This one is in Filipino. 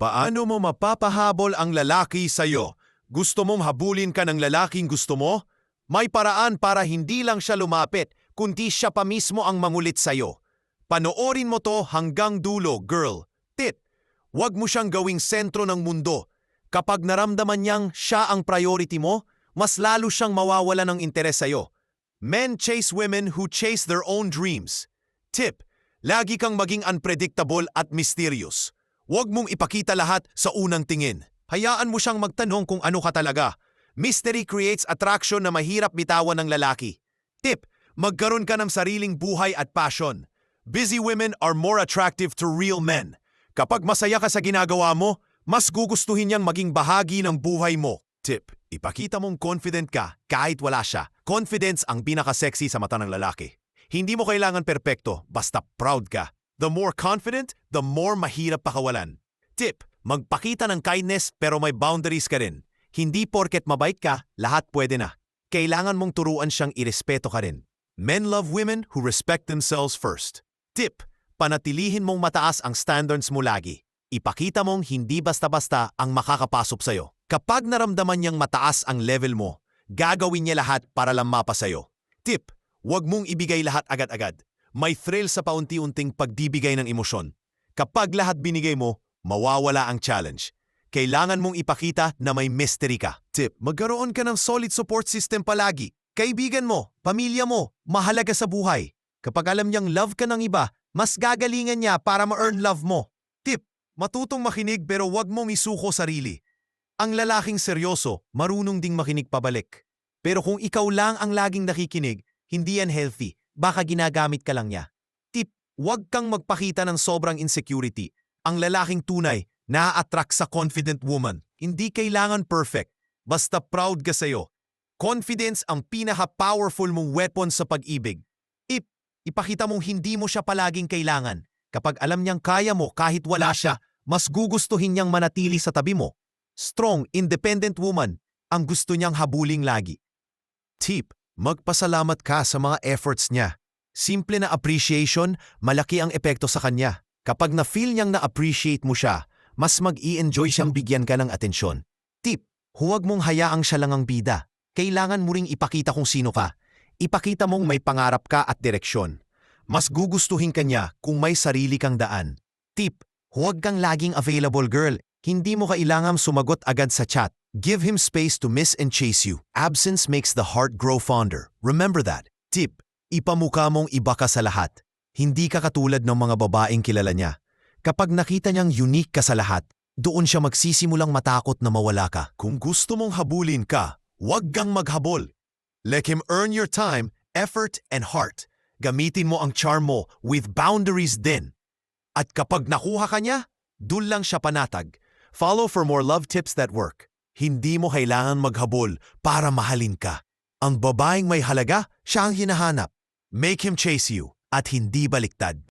Paano mo mapapahabol ang lalaki sa'yo? Gusto mong habulin ka ng lalaking gusto mo? May paraan para hindi lang siya lumapit, kundi siya pa mismo ang mangulit sa'yo. Panoorin mo to hanggang dulo, girl. Tit, wag mo siyang gawing sentro ng mundo. Kapag naramdaman niyang siya ang priority mo, mas lalo siyang mawawala ng interes sa'yo. Men chase women who chase their own dreams. Tip, lagi kang maging unpredictable at mysterious. Huwag mong ipakita lahat sa unang tingin. Hayaan mo siyang magtanong kung ano ka talaga. Mystery creates attraction na mahirap bitawan ng lalaki. Tip, magkaroon ka ng sariling buhay at passion. Busy women are more attractive to real men. Kapag masaya ka sa ginagawa mo, mas gugustuhin niyang maging bahagi ng buhay mo. Tip, ipakita mong confident ka kahit wala siya. Confidence ang pinaka-sexy sa mata ng lalaki. Hindi mo kailangan perpekto, basta proud ka. The more confident, the more mahirap pakawalan. Tip, magpakita ng kindness pero may boundaries ka rin. Hindi porket mabait ka, lahat pwede na. Kailangan mong turuan siyang irespeto ka rin. Men love women who respect themselves first. Tip, panatilihin mong mataas ang standards mo lagi. Ipakita mong hindi basta-basta ang makakapasok sa'yo. Kapag naramdaman niyang mataas ang level mo, gagawin niya lahat para lang mapa sa'yo. Tip, huwag mong ibigay lahat agad-agad. May thrill sa paunti-unting pagdibigay ng emosyon. Kapag lahat binigay mo, mawawala ang challenge. Kailangan mong ipakita na may mystery ka. Tip, magkaroon ka ng solid support system palagi. Kaibigan mo, pamilya mo, mahalaga sa buhay. Kapag alam niyang love ka ng iba, mas gagalingan niya para ma-earn love mo. Tip, matutong makinig pero wag mong isuko sarili. Ang lalaking seryoso, marunong ding makinig pabalik. Pero kung ikaw lang ang laging nakikinig, hindi yan healthy. Baka ginagamit ka lang niya. Tip, huwag kang magpakita ng sobrang insecurity. Ang lalaking tunay, naa-attract sa confident woman. Hindi kailangan perfect. Basta proud ka sa'yo. Confidence ang pinaka-powerful mong weapon sa pag-ibig. Ip, ipakita mong hindi mo siya palaging kailangan. Kapag alam niyang kaya mo kahit wala siya, mas gugustuhin niyang manatili sa tabi mo. Strong, independent woman, ang gusto niyang habuling lagi. Tip, magpasalamat ka sa mga efforts niya. Simple na appreciation, malaki ang epekto sa kanya. Kapag na-feel niyang na-appreciate mo siya, mas mag-i-enjoy siyang bigyan ka ng atensyon. Tip, huwag mong hayaang siya lang ang bida. Kailangan mo ring ipakita kung sino ka. Ipakita mong may pangarap ka at direksyon. Mas gugustuhin ka niya kung may sarili kang daan. Tip, huwag kang laging available girl. Hindi mo kailangang sumagot agad sa chat. Give him space to miss and chase you. Absence makes the heart grow fonder. Remember that. Tip, ipamukha mong iba ka sa lahat. Hindi ka katulad ng mga babaeng kilala niya. Kapag nakita niyang unique ka sa lahat, doon siya magsisimulang matakot na mawala ka. Kung gusto mong habulin ka, huwag kang maghabol. Let him earn your time, effort, and heart. Gamitin mo ang charm mo with boundaries din. At kapag nakuha ka niya, dun lang siya panatag. Follow for more love tips that work. Hindi mo kailangan maghabol para mahalin ka. Ang babaeng may halaga, siya ang hinahanap. Make him chase you at hindi baliktad.